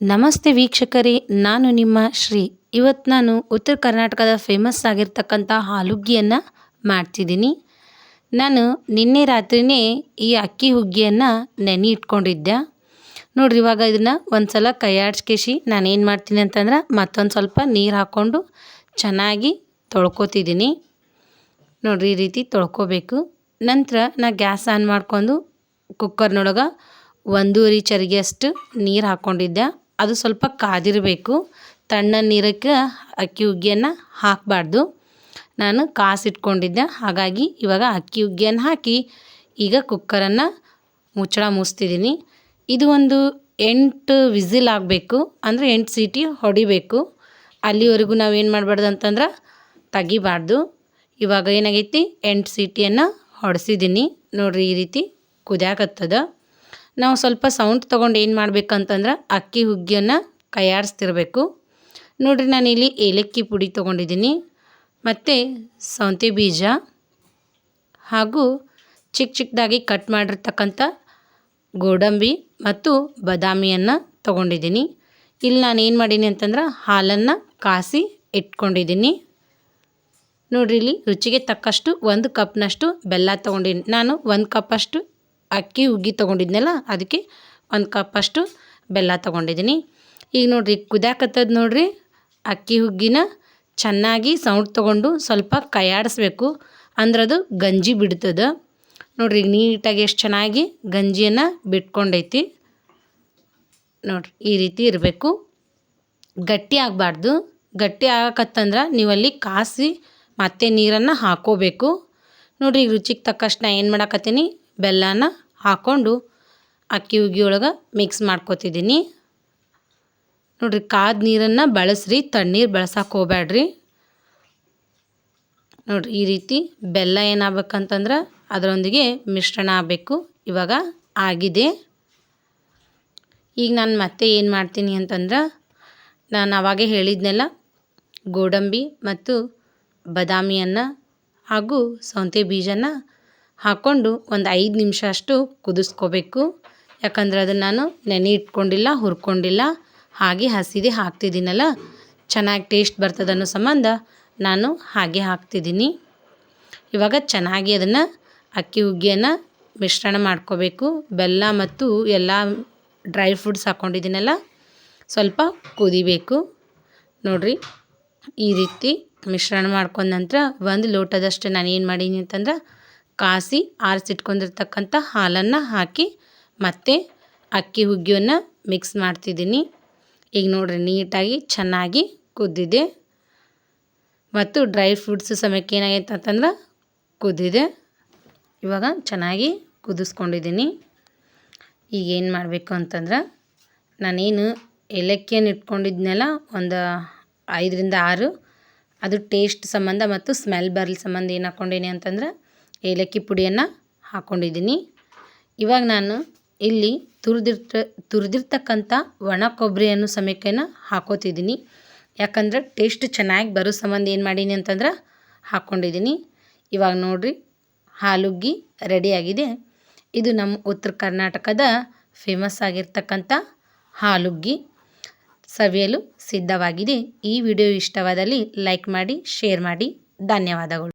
ನಮಸ್ತೆ ವೀಕ್ಷಕರೇ, ನಾನು ನಿಮ್ಮ ಶ್ರೀ. ಇವತ್ತು ನಾನು ಉತ್ತರ ಕರ್ನಾಟಕದ ಫೇಮಸ್ ಆಗಿರ್ತಕ್ಕಂಥ ಹಾಲುಗ್ಗಿಯನ್ನು ಮಾಡ್ತಿದ್ದೀನಿ. ನಾನು ನಿನ್ನೆ ರಾತ್ರಿಯೇ ಈ ಅಕ್ಕಿ ಹುಗ್ಗಿಯನ್ನು ನೆನೆ ಇಟ್ಕೊಂಡಿದ್ದೆ. ನೋಡ್ರಿ, ಇವಾಗ ಇದನ್ನು ಒಂದು ಸಲ ನಾನು ನಾನೇನು ಮಾಡ್ತೀನಿ ಅಂತಂದ್ರೆ ಮತ್ತೊಂದು ಸ್ವಲ್ಪ ನೀರು ಹಾಕ್ಕೊಂಡು ಚೆನ್ನಾಗಿ ತೊಳ್ಕೊತಿದ್ದೀನಿ. ನೋಡ್ರಿ, ಈ ರೀತಿ ತೊಳ್ಕೊಬೇಕು. ನಂತರ ನಾ ಗ್ಯಾಸ್ ಆನ್ ಮಾಡ್ಕೊಂಡು ಕುಕ್ಕರ್ನೊಳಗೆ ಒಂದೂವರೆ ಚರಿಗೆಯಷ್ಟು ನೀರು ಹಾಕ್ಕೊಂಡಿದ್ದೆ ಅದು ಸ್ವಲ್ಪ ಕಾದಿರಬೇಕು. ತಣ್ಣ ನೀರಕ್ಕೆ ಅಕ್ಕಿ ಹುಗ್ಗಿಯನ್ನು ಹಾಕಬಾರ್ದು. ನಾನು ಕಾಸಿಟ್ಕೊಂಡಿದ್ದೆ. ಹಾಗಾಗಿ ಇವಾಗ ಅಕ್ಕಿ ಹುಗ್ಗಿಯನ್ನು ಹಾಕಿ ಈಗ ಕುಕ್ಕರನ್ನು ಮುಚ್ಚಳ ಮುಚ್ತಿದ್ದೀನಿ. ಇದು ಒಂದು ಎಂಟು ವಿಸಿಲ್ ಆಗಬೇಕು. ಅಂದರೆ ಎಂಟು ಸೀಟಿ ಹೊಡಿಬೇಕು. ಅಲ್ಲಿವರೆಗೂ ನಾವೇನು ಮಾಡಬಾರ್ದು ಅಂತಂದ್ರೆ ತೆಗಿಬಾರ್ದು. ಇವಾಗ ಏನಾಗೈತಿ? ಎಂಟು ಸೀಟಿಯನ್ನು ಹೊಡೆಸಿದ್ದೀನಿ. ನೋಡಿರಿ ಈ ರೀತಿ ಕುದಿಯಾಕತ್ತದ. ನಾವು ಸ್ವಲ್ಪ ಸೌಂಡ್ ತೊಗೊಂಡು ಏನು ಮಾಡಬೇಕಂತಂದ್ರೆ ಅಕ್ಕಿ ಹುಗ್ಗಿಯನ್ನು ಕೈಯಾಡಿಸ್ತಿರ್ಬೇಕು. ನೋಡಿರಿ ನಾನಿಲ್ಲಿ ಏಲಕ್ಕಿ ಪುಡಿ ತೊಗೊಂಡಿದ್ದೀನಿ. ಮತ್ತು ಸೌಂತೆ ಬೀಜ ಹಾಗೂ ಚಿಕ್ಕ ಚಿಕ್ಕದಾಗಿ ಕಟ್ ಮಾಡಿರ್ತಕ್ಕಂಥ ಗೋಡಂಬಿ ಮತ್ತು ಬಾದಾಮಿಯನ್ನು ತೊಗೊಂಡಿದ್ದೀನಿ. ಇಲ್ಲಿ ನಾನು ಏನು ಮಾಡೀನಿ ಅಂತಂದ್ರೆ ಹಾಲನ್ನು ಕಾಸಿ ಇಟ್ಕೊಂಡಿದ್ದೀನಿ. ನೋಡಿರಿ ಇಲ್ಲಿ ರುಚಿಗೆ ತಕ್ಕಷ್ಟು ಒಂದು ಕಪ್ನಷ್ಟು ಬೆಲ್ಲ ತೊಗೊಂಡಿನಿ, ನಾನು ಒಂದು ಕಪ್ಪಷ್ಟು ಅಕ್ಕಿ, ಹುಗ್ಗಿ ತೊಗೊಂಡಿದ್ನಲ್ಲ, ಅದಕ್ಕೆ ಒಂದು ಕಪ್ಪಷ್ಟು ಬೆಲ್ಲ ತೊಗೊಂಡಿದ್ದೀನಿ. ಈಗ ನೋಡಿರಿ, ಕುದ್ಯಾಕತ್ತದ ನೋಡಿರಿ, ಅಕ್ಕಿ, ಹುಗ್ಗಿನ ಚೆನ್ನಾಗಿ ಸೌಂಡ್ ತೊಗೊಂಡು ಸ್ವಲ್ಪ ಕೈಯಾಡಿಸ್ಬೇಕು. ಅಂದ್ರೆ ಅದು ಗಂಜಿ ಬಿಡ್ತದೆ. ನೋಡಿರಿ, ನೀಟಾಗಿ ಎಷ್ಟು ಚೆನ್ನಾಗಿ ಗಂಜಿಯನ್ನು ಬಿಟ್ಕೊಂಡೈತಿ. ನೋಡಿರಿ, ಈ ರೀತಿ ಇರಬೇಕು. ಗಟ್ಟಿ ಆಗಬಾರ್ದು. ಗಟ್ಟಿ ಆಗಕತ್ತಂದ್ರೆ ನೀವಲ್ಲಿ ಕಾಸಿ ಮತ್ತೆ ನೀರನ್ನು ಹಾಕೋಬೇಕು. ನೋಡಿರಿ ರುಚಿಗೆ ತಕ್ಕಷ್ಟು ನಾ ಏನು ಮಾಡಾಕತ್ತೀನಿ? ಬೆಲ್ಲನ ಹಾಕ್ಕೊಂಡು ಅಕ್ಕಿ ಒಳಗೆ ಮಿಕ್ಸ್ ಮಾಡ್ಕೊತಿದ್ದೀನಿ ನೋಡಿರಿ ಕಾದ ನೀರನ್ನು ಬಳಸ್ರಿ, ತಣ್ಣೀರು ಬಳಸಕ್ಕೆ ಹೋಗ್ಬೇಡ್ರಿ ನೋಡಿರಿ ಈ ರೀತಿ ಬೆಲ್ಲ ಏನಾಗಬೇಕಂತಂದ್ರೆ ಅದರೊಂದಿಗೆ ಮಿಶ್ರಣ ಆಗಬೇಕು. ಇವಾಗ ಆಗಿದೆ. ಈಗ ನಾನು ಮತ್ತೆ ಏನು ಮಾಡ್ತೀನಿ ಅಂತಂದ್ರೆ ನಾನು ಅವಾಗೇ ಹೇಳಿದ್ನೆಲ್ಲ ಗೋಡಂಬಿ ಮತ್ತು ಬದಾಮಿಯನ್ನು ಹಾಗೂ ಸೌಂತೆ ಬೀಜನ ಹಾಕ್ಕೊಂಡು ಒಂದು ಐದು ನಿಮಿಷ ಅಷ್ಟು ಕುದಿಸ್ಕೋಬೇಕು. ಯಾಕಂದ್ರೆ ಅದನ್ನು ನಾನು ನೆನೆ ಇಟ್ಕೊಂಡಿಲ್ಲ, ಹುರ್ಕೊಂಡಿಲ್ಲ. ಹಾಗೆ ಹಸಿದೆ ಹಾಕ್ತಿದ್ದೀನಲ್ಲ, ಚೆನ್ನಾಗಿ ಟೇಸ್ಟ್ ಬರ್ತದೆ ಅನ್ನೋ ಸಂಬಂಧ ನಾನು ಹಾಗೆ ಹಾಕ್ತಿದ್ದೀನಿ. ಇವಾಗ ಚೆನ್ನಾಗಿ ಅದನ್ನು ಅಕ್ಕಿ ಹುಗ್ಗಿಯನ್ನು ಮಿಶ್ರಣ ಮಾಡ್ಕೋಬೇಕು. ಬೆಲ್ಲ ಮತ್ತು ಎಲ್ಲ ಡ್ರೈ ಫ್ರೂಟ್ಸ್ ಹಾಕ್ಕೊಂಡಿದ್ದೀನಲ್ಲ ಸ್ವಲ್ಪ ಕುದಿಬೇಕು. ನೋಡಿರಿ, ಈ ರೀತಿ ಮಿಶ್ರಣ ಮಾಡ್ಕೊಂಡ ನಂತರ ಒಂದು ಲೋಟದಷ್ಟು ನಾನು ಏನು ಮಾಡೀನಿ ಅಂತಂದ್ರೆ ಕಾಸಿ ಆರಿಸಿಟ್ಕೊಂಡಿರ್ತಕ್ಕಂಥ ಹಾಲನ್ನು ಹಾಕಿ ಮತ್ತೆ ಅಕ್ಕಿ ಹುಗ್ಗಿಯನ್ನು ಮಿಕ್ಸ್ ಮಾಡ್ತಿದ್ದೀನಿ. ಈಗ ನೋಡಿರಿ ನೀಟಾಗಿ ಚೆನ್ನಾಗಿ ಕುದ್ದಿದೆ. ಮತ್ತು ಡ್ರೈ ಫ್ರೂಟ್ಸ್ ಸಮಯಕ್ಕೆ ಏನಾಗೈತೆ ಅಂತಂದ್ರೆ ಕುದ್ದಿದೆ. ಇವಾಗ ಚೆನ್ನಾಗಿ ಕುದಿಸ್ಕೊಂಡಿದ್ದೀನಿ. ಈಗ ಏನು ಮಾಡಬೇಕು ಅಂತಂದ್ರೆ ನಾನೇನು ಏಲಕ್ಕಿಯನ್ನು ಇಟ್ಕೊಂಡಿದ್ನೆಲ್ಲ ಒಂದು ಐದರಿಂದ ಆರು, ಅದು ಟೇಸ್ಟ್ ಸಂಬಂಧ ಮತ್ತು ಸ್ಮೆಲ್ ಬರಲಿ ಸಂಬಂಧ ಏನು ಹಾಕ್ಕೊಂಡೀನಿ ಅಂತಂದ್ರೆ ಏಲಕ್ಕಿ ಪುಡಿಯನ್ನು ಹಾಕ್ಕೊಂಡಿದ್ದೀನಿ ಇವಾಗ ನಾನು ಇಲ್ಲಿ ತುರಿದಿರ್ತ, ತುರಿದಿರ್ತಕ್ಕಂಥ ಒಣ ಕೊಬ್ಬರಿಯನ್ನು ಸಮೇತನ ಹಾಕೋತಿದ್ದೀನಿ. ಯಾಕಂದ್ರೆ ಟೇಸ್ಟ್ ಚೆನ್ನಾಗಿ ಬರೋ ಸಂಬಂಧ ಏನು ಮಾಡೀನಿ ಅಂತಂದ್ರೆ ಹಾಕ್ಕೊಂಡಿದ್ದೀನಿ ಇವಾಗ ನೋಡಿರಿ, ಹಾಲುಗ್ಗಿ ರೆಡಿಯಾಗಿದೆ ಇದು ನಮ್ಮ ಉತ್ತರ ಕರ್ನಾಟಕದ ಫೇಮಸ್ ಆಗಿರ್ತಕ್ಕಂಥ ಹಾಲುಗ್ಗಿ. ಸವಿಯಲು ಸಿದ್ಧವಾಗಿದೆ. ಈ ವಿಡಿಯೋ ಇಷ್ಟವಾದಲ್ಲಿ ಲೈಕ್ ಮಾಡಿ ಶೇರ್ ಮಾಡಿ. ಧನ್ಯವಾದಗಳು.